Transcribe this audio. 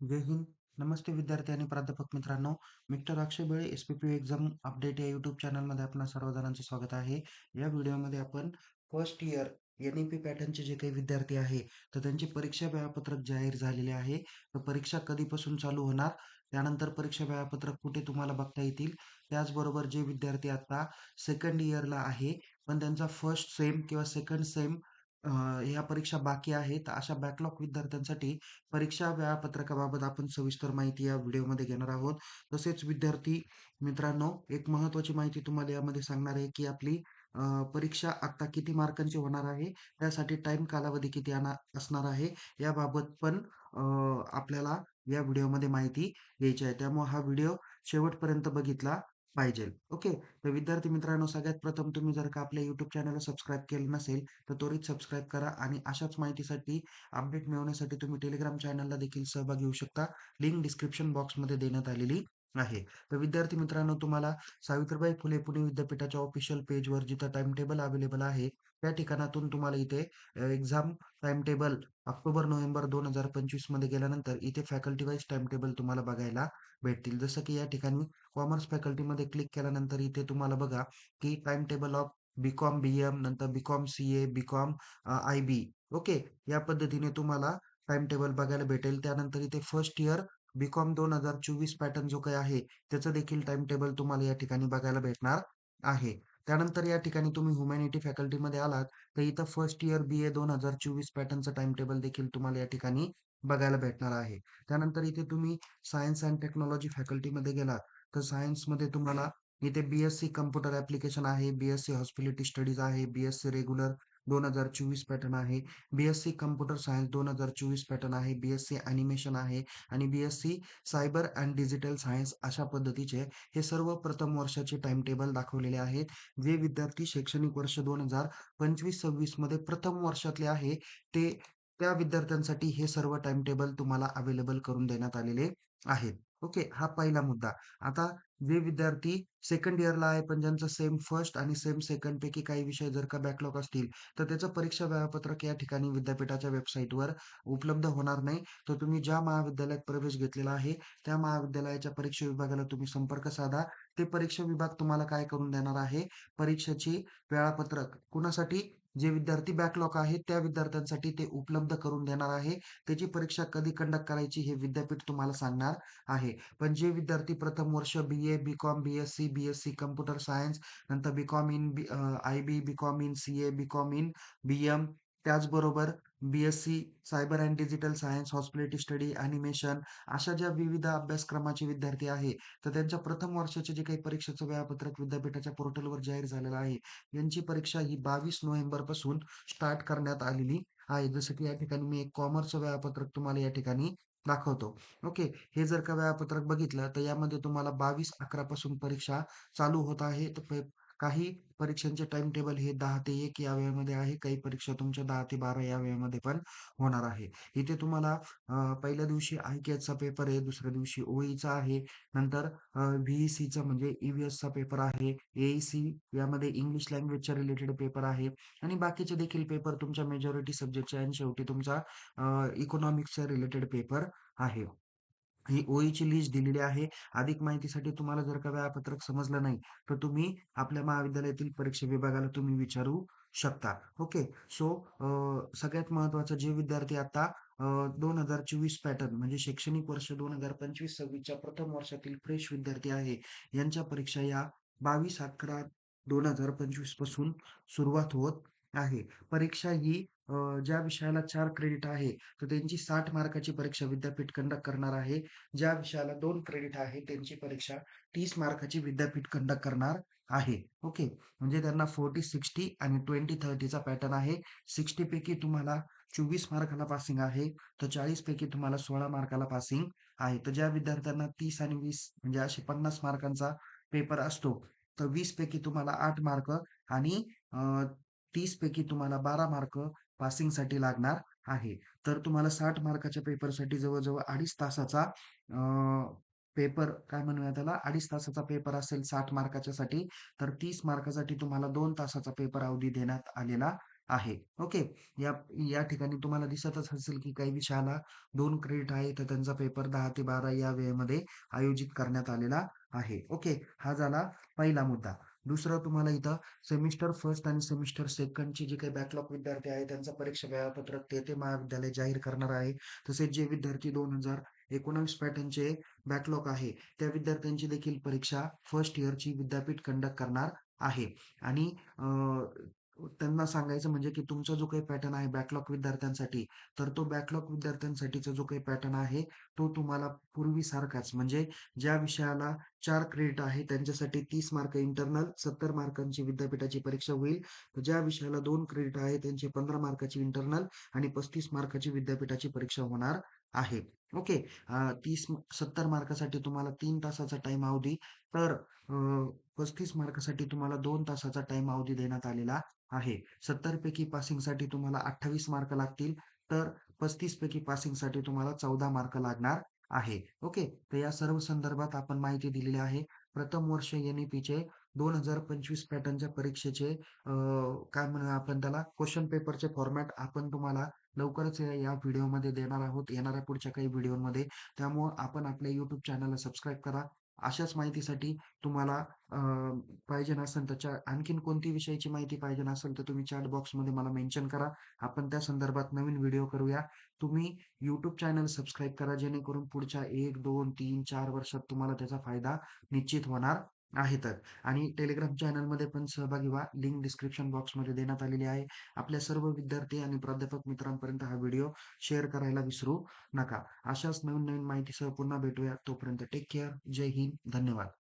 जय हिंद. नमस्ते विद्यार्थी आणि प्राध्यापक मित्रांनो. Mister Akshay Bale SPP exam update या यूट्यूब चॅनलमध्ये आपणा सर्वजणांचं स्वागत आहे. या व्हिडिओमध्ये आपण फर्स्ट इयर एन-ई-पी पॅटर्नचे जे काही विद्यार्थी आहे, तर त्यांची परीक्षा वेळापत्रक जाहीर झालेले आहे. तर परीक्षा कधीपासून चालू होणार, त्यानंतर परीक्षा वेळापत्रक कुठे तुम्हाला बघता येतील. त्याचबरोबर जे विद्यार्थी आता सेकंड इयरला आहे, पण त्यांचा फर्स्ट सेम किंवा सेकंड सेम ह्या परीक्षा बाकी आहेत. अशा बॅकलॉग विद्यार्थ्यांसाठी परीक्षा वेळापत्रकाबाबत आपण सविस्तर माहिती या व्हिडिओमध्ये घेणार आहोत. तसेच विद्यार्थी मित्रांनो, एक महत्त्वाची माहिती तुम्हाला यामध्ये सांगणार आहे, की आपली परीक्षा आत्ता किती मार्कांची होणार आहे, त्यासाठी टाइम कालावधी किती असणार आहे, याबाबत पण आपल्याला या व्हिडिओमध्ये माहिती घ्यायची आहे. त्यामुळे हा व्हिडिओ शेवटपर्यंत बघितला पाहिजे. ओके. तर विद्यार्थी मित्रांनो, सगळ्यात प्रथम तुम्ही जर का आपल्या युट्यूब चॅनलला सबस्क्राईब केलं नसेल, तर त्वरित सबस्क्राईब करा आणि अशाच माहितीसाठी अपडेट मिळवण्यासाठी तुम्ही टेलिग्राम चॅनलला देखील सहभाग घेऊ शकता. लिंक डिस्क्रिप्शन बॉक्समध्ये देण्यात आलेली आहे. तर विद्यार्थी मित्रांनो, तुम्हाला सावित्रीबाई फुले पुणे विद्यापीठाच्या ऑफिशियल पेजवर जिथं टाइम टेबल अवेलेबल आहे, त्या ठिकाणातून तुम्हाला इथे एक्झाम टाइम टेबल ऑक्टोबर-नोव्हेंबर 2025 मध्ये गेल्यानंतर इथे फॅकल्टी वाईज टाइम टेबल तुम्हाला बघायला भेटतील. जसं की या ठिकाणी कॉमर्स फॅकल्टीमध्ये क्लिक केल्यानंतर इथे तुम्हाला बघा, की time table of BCom BM नंतर BCom CA, BCom IB okay. या पद्धतीने तुम्हाला टाइम टेबल बघायला भेटेल. त्यानंतर इथे फर्स्ट इयर बी-कॉम 2024 पॅटर्न जो काही आहे, त्याचं देखील टाइम टेबल तुम्हाला या ठिकाणी बघायला भेटणार आहे. त्यानंतर या ठिकाणी तुम्ही ह्युमॅनिटी फॅकल्टीमध्ये आलात, तर इथं फर्स्ट इयर बी-ए 2024 पॅटर्नचं टाइम टेबल देखील तुम्हाला या ठिकाणी बघायला भेटणार आहे. त्यानंतर इथे तुम्ही सायन्स अँड टेक्नॉलॉजी फॅकल्टीमध्ये गेलात, तर सायन्समध्ये तुम्हाला इथे बीएससी कम्प्युटर ऍप्लिकेशन आहे, बीएससी हॉस्पिटलिटी हॉस्पिटॅलिटी स्टडीज आहे, बीएससी रेग्युलर 2024 पॅटर्न आहे, बीएससी कम्प्युटर सायन्स दोन हजार चोवीस पॅटर्न आहे, बीएससी अॅनिमेशन ॲनिमेशन आहे आणि BSc cyber and digital science अशा पद्धतीचे हे सर्व प्रथम वर्षाचे टाइम टेबल दाखवलेले आहेत. जे विद्यार्थी शैक्षणिक वर्ष 2025-26 मध्ये प्रथम वर्षातले आहे, ते त्या विद्यार्थ्यांसाठी हे सर्व टाइम टेबल तुम्हाला अवेलेबल करून देण्यात आलेले आहेत. ओके. हा पहिला मुद्दा. आता जे विद्यार्थी सेकंड इयरला आहे, पण ज्यांचं सेम फर्स्ट आणि सेम सेकंड पैकी काही विषय जर का बॅकलॉग असतील, तर त्याचं परीक्षा वेळापत्रक या ठिकाणी विद्यापीठाच्या वेबसाईटवर उपलब्ध होणार नाही. तर तुम्ही ज्या महाविद्यालयात प्रवेश घेतलेला आहे, त्या महाविद्यालयाच्या परीक्षा विभागाला तुम्ही संपर्क साधा. ते परीक्षा विभाग तुम्हाला काय करून देणार आहे, परीक्षेची वेळापत्रक कुणासाठी? जे विद्यार्थी बॅकलॉग आहेत, त्या विद्यार्थ्यांसाठी ते उपलब्ध करून देणार आहे. त्याची परीक्षा कधी कंडक्ट करायची हे विद्यापीठ तुम्हाला सांगणार आहे. पण जे विद्यार्थी प्रथम वर्ष BA, BCom, BSc, BSc computer science, नंतर BCom in B IB, BCom in CA, BCom in BM, त्याचबरोबर BSc cyber and digital science, hospitality study, animation अशा ज्या विविध अभ्यासक्रमाचे विद्यार्थी आहे, तर त्यांच्या प्रथम वर्षाचे जे काही परीक्षेचं वेळापत्रक विद्यापीठाच्या पोर्टलवर जाहीर झालेलं आहे, यांची परीक्षा ही बावीस नोव्हेंबरपासून स्टार्ट करण्यात आलेली आहे. जसं की या ठिकाणी मी एक कॉमर्सचं वेळापत्रक तुम्हाला या ठिकाणी दाखवतो. ओके. हे जर का वेळापत्रक बघितलं, तर यामध्ये तुम्हाला 22/11 पासून परीक्षा चालू होत आहे. तर काही परीक्षांचे टाइम टेबल हे दहा ते एक या वेळेमध्ये आहे. काही परीक्षा तुमच्या दहा ते 12 या वेळेमध्ये पण होणार आहे. इथे तुम्हाला पहिल्या दिवशी आय-कॅटचा पेपर आहे, दुसऱ्या दिवशी ओईचा आहे, नंतर व्हीईसीचा म्हणजे ईव्हीएसचा पेपर आहे, एईसी यामध्ये इंग्लिश लँग्वेजच्या रिलेटेड पेपर आहे आणि बाकीचे देखील पेपर तुमच्या मेजॉरिटी सब्जेक्टचे आणि शेवटी तुमचा इकॉनॉमिक्सच्या रिलेटेड पेपर आहे. ही ओळीची लिस्ट दिलेली आहे. अधिक माहितीसाठी तुम्हाला जर का वेळापत्रक समजलं नाही, तर तुम्ही आपल्या महाविद्यालयातील परीक्षा विभागाला तुम्ही विचारू शकता. ओके. सो सगळ्यात महत्त्वाचं जे विद्यार्थी आता दोन हजार चोवीस पॅटर्न म्हणजे शैक्षणिक वर्ष दोन हजार पंचवीस सव्वीसच्या प्रथम वर्षातील फ्रेश विद्यार्थी आहे, यांच्या परीक्षा या 22/11/2025 पासून सुरुवात होत आहे. परीक्षा ही ज्या विषयाला चार क्रेडिट आहे, तर त्यांची साठ मार्काची परीक्षा विद्यापीठ कंडक्ट करणार आहे. ज्या विषयाला दोन क्रेडिट आहे, त्यांची परीक्षा तीस मार्काची विद्यापीठ कंडक्ट करणार आहे. ओके. म्हणजे त्यांना 40-60 आणि ट्वेंटी थर्टीचा पॅटर्न आहे. 60 पैकी तुम्हाला 24 मार्काला पासिंग आहे, तर 40 पैकी तुम्हाला 16 मार्काला पासिंग आहे. तर ज्या विद्यार्थ्यांना तीस आणि वीस म्हणजे असे 50 मार्कांचा पेपर असतो, तर वीस पैकी तुम्हाला आठ मार्क आणि तीस पैकी तुम्हाला 12 मार्क पासिंगसाठी लागणार आहे. तर तुम्हाला साठ मार्काच्या पेपरसाठी जवळजवळ अडीच तासाचा पेपर काय म्हणूया त्याला अडीच तासाचा पेपर असेल 60 मार्काच्यासाठी, तर तीस मार्कासाठी तुम्हाला दोन तासाचा पेपर अवधी देण्यात आलेला आहे. ओके. या या ठिकाणी तुम्हाला दिसतच असेल, की काही विषयाला दोन क्रेडिट आहे, तर त्यांचा पेपर दहा ते 12 या वेळेमध्ये आयोजित करण्यात आलेला आहे. ओके. हा झाला पहिला मुद्दा. दुसरं तुम्हाला इथं सेमिस्टर फर्स्ट आणि सेमिस्टर सेकंडचे जे काही बॅकलॉग विद्यार्थी आहेत, त्यांचं परीक्षा वेळापत्रक ते ते महाविद्यालय जाहीर करणार आहे. तसेच जे विद्यार्थी 2019 पॅटर्नचे बॅकलॉग आहे, त्या विद्यार्थ्यांची देखील परीक्षा फर्स्ट इयरची विद्यापीठ कंडक्ट करणार आहे. आणि त्यांना सांगायचं म्हणजे की तुमचा जो काही पॅटर्न आहे बॅकलॉग विद्यार्थ्यांसाठी, तर तो बॅकलॉग विद्यार्थ्यांसाठीचा जो काही पॅटर्न आहे, तो तुम्हाला पूर्वीसारखाच म्हणजे ज्या विषयाला चार क्रेडिट आहे त्यांच्यासाठी तीस मार्क इंटरनल, 70 मार्कांची विद्यापीठाची परीक्षा होईल. तर ज्या विषयाला दोन क्रेडिट आहे त्यांची 15 मार्काची इंटरनल आणि 35 मार्काची विद्यापीठाची परीक्षा होणार आहे. ओके. तीस सत्तर मार्कासाठी तुम्हाला तीन तासाचा टाइम अवधी, तर पस्तीस मार्कासाठी तुम्हाला दोन तासाचा टाइम अवधी देण्यात आलेला आहे. 70 पैकी पासिंगसाठी तुम्हाला 28 मार्क लागतील, तर 35 पैकी पासिंगसाठी तुम्हाला 14 मार्क लागणार आहे. ओके. तर या सर्व संदर्भात आपण माहिती दिलेली आहे. प्रथम वर्ष एन-ई-पीचे 2025 पॅटर्नच्या परीक्षेचे काय म्हणूया आपण त्याला क्वेश्चन पेपरचे फॉर्मॅट आपण तुम्हाला लवकरच या या व्हिडिओमध्ये देणार आहोत, येणाऱ्या पुढच्या काही व्हिडिओमध्ये. त्यामुळं आपण आपल्या युट्यूब चॅनलला सबस्क्राईब करा. अशाच माहितीसाठी तुम्हाला पाहिजे असेल तर आणखीन कोणती विषयाची माहिती पाहिजे असेल, तर तुम्ही चॅट बॉक्समध्ये मला मेन्शन करा. आपण त्या संदर्भात नवीन व्हिडिओ करूया. तुम्ही युट्यूब चॅनल सबस्क्राईब करा, जेणेकरून पुढच्या 1, 2, 3, 4 वर्षात तुम्हाला त्याचा फायदा निश्चित होणार आहेतच. आणि टेलिग्राम चॅनलमध्ये पण सहभागी व्हा. लिंक डिस्क्रिप्शन बॉक्समध्ये देण्यात आलेली आहे. आपल्या सर्व विद्यार्थी आणि प्राध्यापक मित्रांपर्यंत हा व्हिडिओ शेअर करायला विसरू नका. अशाच नवीन-नवीन माहितीसह पुन्हा भेटूया. तोपर्यंत टेक केअर. जय हिंद. धन्यवाद.